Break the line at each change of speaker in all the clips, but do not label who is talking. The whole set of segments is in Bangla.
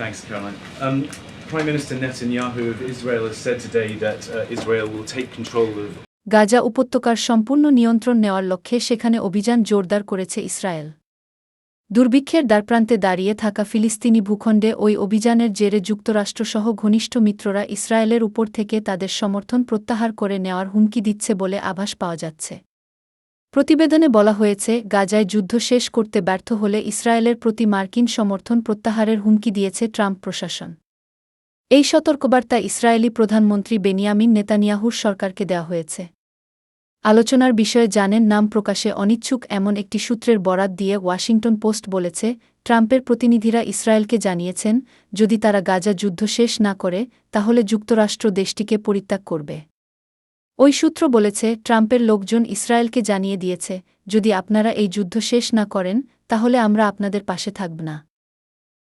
Thanks, Caroline. Um, Prime Minister Netanyahu of Israel has said today that uh, Israel will take control of Gaza উপত্যকার সম্পূর্ণ নিয়ন্ত্রণ নেওয়ার লক্ষ্যে সেখানে অভিযান জোরদার করেছে ইসরায়েল দুর্ভিক্ষের দ্বারপ্রান্তে দাঁড়িয়ে থাকা ফিলিস্তিনি ভূখণ্ডে ওই অভিযানের জেরে যুক্তরাষ্ট্রসহ ঘনিষ্ঠ মিত্ররা ইসরায়েলের উপর থেকে তাদের সমর্থন প্রত্যাহার করে নেওয়ার হুমকি দিচ্ছে বলে আভাস পাওয়া যাচ্ছে প্রতিবেদনে বলা হয়েছে গাজায় যুদ্ধ শেষ করতে ব্যর্থ হলে ইসরায়েলের প্রতি মার্কিন সমর্থন প্রত্যাহারের হুমকি দিয়েছে ট্রাম্প প্রশাসন এই সতর্কবার্তা ইসরায়েলি প্রধানমন্ত্রী বেনিয়ামিন নেতানিয়াহুর সরকারকে দেওয়া হয়েছে আলোচনার বিষয়ে জানেন নাম প্রকাশে অনিচ্ছুক এমন একটি সূত্রের বরাত দিয়ে ওয়াশিংটন পোস্ট বলেছে ট্রাম্পের প্রতিনিধিরা ইসরায়েলকে জানিয়েছেন যদি তারা গাজা যুদ্ধ শেষ না করে তাহলে যুক্তরাষ্ট্র দেশটিকে পরিত্যাগ করবে ওই সূত্র বলেছে ট্রাম্পের লোকজন ইসরায়েলকে জানিয়ে দিয়েছে যদি আপনারা এই যুদ্ধ শেষ না করেন তাহলে আমরা আপনাদের পাশে থাকব না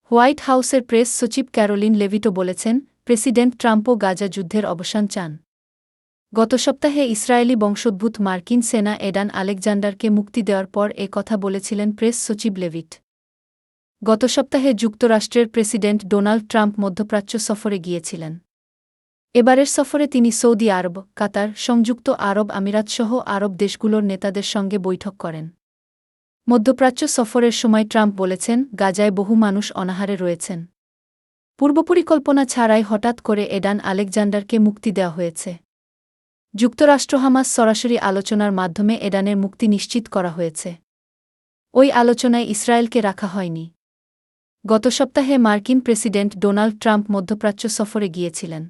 হোয়াইট হাউসের প্রেস সচিব ক্যারোলিন লেভিটো বলেছেন প্রেসিডেন্ট ট্রাম্পও গাজা যুদ্ধের অবসান চান গত সপ্তাহে ইসরায়েলি বংশোদ্ভূত মার্কিন সেনা এডান আলেকজান্ডারকে মুক্তি দেওয়ার পর এ কথা বলেছিলেন প্রেস সচিব লেভিট গত সপ্তাহে যুক্তরাষ্ট্রের প্রেসিডেন্ট ডোনাল্ড ট্রাম্প মধ্যপ্রাচ্য সফরে গিয়েছিলেন এবারের সফরে তিনি সৌদি আরব কাতার সংযুক্ত আরব আমিরাতসহ আরব দেশগুলোর নেতাদের সঙ্গে বৈঠক করেন মধ্যপ্রাচ্য সফরের সময় ট্রাম্প বলেছেন গাজায় বহু মানুষ অনাহারে রয়েছেন পূর্বপরিকল্পনা ছাড়াই হঠাৎ করে এডান আলেকজান্ডারকে মুক্তি দেওয়া হয়েছে যুক্তরাষ্ট্র হামাস সরাসরি আলোচনার মাধ্যমে এডানের মুক্তি নিশ্চিত করা হয়েছে ওই আলোচনায় ইসরায়েলকে রাখা হয়নি গত সপ্তাহে মার্কিন প্রেসিডেন্ট ডোনাল্ড ট্রাম্প মধ্যপ্রাচ্য সফরে গিয়েছিলেন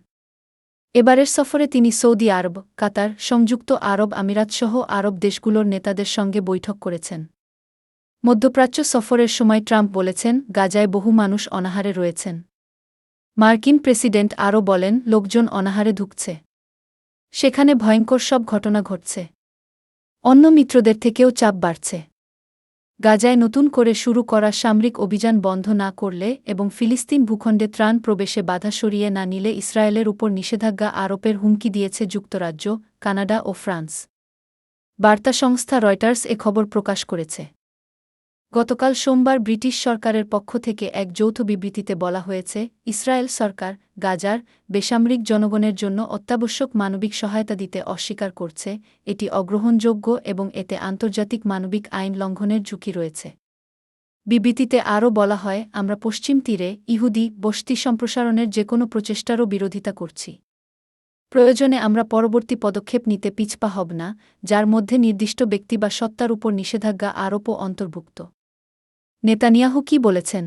এবারের সফরে তিনি সৌদি আরব কাতার সংযুক্ত আরব আমিরাতসহ আরব দেশগুলোর নেতাদের সঙ্গে বৈঠক করেছেন মধ্যপ্রাচ্য সফরের সময় ট্রাম্প বলেছেন গাজায় বহু মানুষ অনাহারে রয়েছেন মার্কিন প্রেসিডেন্ট আরও বলেন লোকজন অনাহারে ঢুকছে সেখানে ভয়ঙ্কর সব ঘটনা ঘটছে অন্য মিত্রদের থেকেও চাপ বাড়ছে গাজায় নতুন করে শুরু করা সামরিক অভিযান বন্ধ না করলে এবং ফিলিস্তিন ভূখণ্ডে ত্রাণ প্রবেশে বাধা সরিয়ে না নিলে ইসরায়েলের উপর নিষেধাজ্ঞা আরোপের হুমকি দিয়েছে যুক্তরাজ্য কানাডা ও ফ্রান্স বার্তা সংস্থা রয়টার্স এ খবর প্রকাশ করেছে গতকাল সোমবার ব্রিটিশ সরকারের পক্ষ থেকে এক যৌথ বিবৃতিতে বলা হয়েছে ইসরায়েল সরকার গাজার বেসামরিক জনগণের জন্য অত্যাবশ্যক মানবিক সহায়তা দিতে অস্বীকার করছে এটি অগ্রহণযোগ্য এবং এতে আন্তর্জাতিক মানবিক আইন লঙ্ঘনের ঝুঁকি রয়েছে বিবৃতিতে আরও বলা হয় আমরা পশ্চিম তীরে ইহুদি বস্তি সম্প্রসারণের যে কোনো প্রচেষ্টারও বিরোধিতা করছি প্রয়োজনে আমরা পরবর্তী পদক্ষেপ নিতে পিছপা হব না যার মধ্যে নির্দিষ্ট ব্যক্তি বা সত্তার উপর নিষেধাজ্ঞা আরোপও অন্তর্ভুক্ত নেতানিয়াহু কি বলেছেন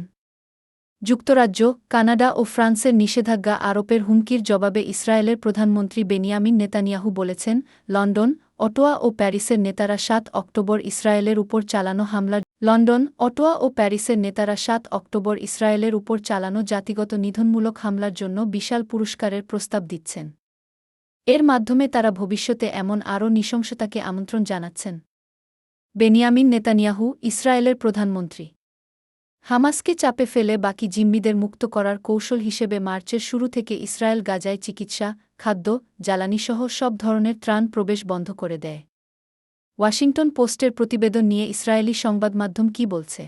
যুক্তরাজ্য কানাডা ও ফ্রান্সের নিষেধাজ্ঞা আরোপের হুমকির জবাবে ইসরায়েলের প্রধানমন্ত্রী বেনিয়ামিন নেতানিয়াহু বলেছেন লন্ডন অটোয়া ও প্যারিসের নেতারা সাত অক্টোবর ইসরায়েলের উপর চালানো হামলার লন্ডন অটোয়া ও প্যারিসের নেতারা সাত অক্টোবর ইসরায়েলের উপর চালানো জাতিগত নিধনমূলক হামলার জন্য বিশাল পুরস্কারের প্রস্তাব দিচ্ছেন এর মাধ্যমে তারা ভবিষ্যতে এমন আরও নৃশংসতাকে আমন্ত্রণ জানাচ্ছেন বেনিয়ামিন নেতানিয়াহু ইসরায়েলের প্রধানমন্ত্রী হামাসকে চাপে ফেলে বাকি জিম্মিদের মুক্ত করার কৌশল হিসেবে মার্চের শুরু থেকে ইসরায়েল গাজায় চিকিৎসা খাদ্য জ্বালানিসহ সব ধরনের ত্রাণ প্রবেশ বন্ধ করে দেয় ওয়াশিংটন পোস্টের প্রতিবেদন নিয়ে ইসরায়েলি সংবাদমাধ্যম কি বলছে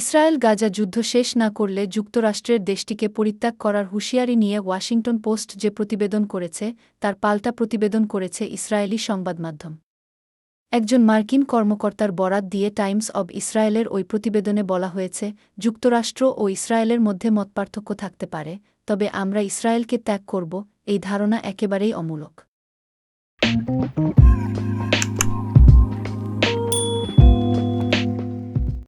ইসরায়েল গাজা যুদ্ধ শেষ না করলে যুক্তরাষ্ট্রের দেশটিকে পরিত্যাগ করার হুঁশিয়ারি নিয়ে ওয়াশিংটন পোস্ট যে প্রতিবেদন করেছে তার পাল্টা প্রতিবেদন করেছে ইসরায়েলি সংবাদমাধ্যম একজন মার্কিন কর্মকর্তার বরাত দিয়ে টাইমস অব ইসরায়েলের ওই প্রতিবেদনে বলা হয়েছে যুক্তরাষ্ট্র ও ইসরায়েলের মধ্যে মতপার্থক্য থাকতে পারে তবে আমরা ইসরায়েলকে ত্যাগ করব এই ধারণা একেবারেই অমূলক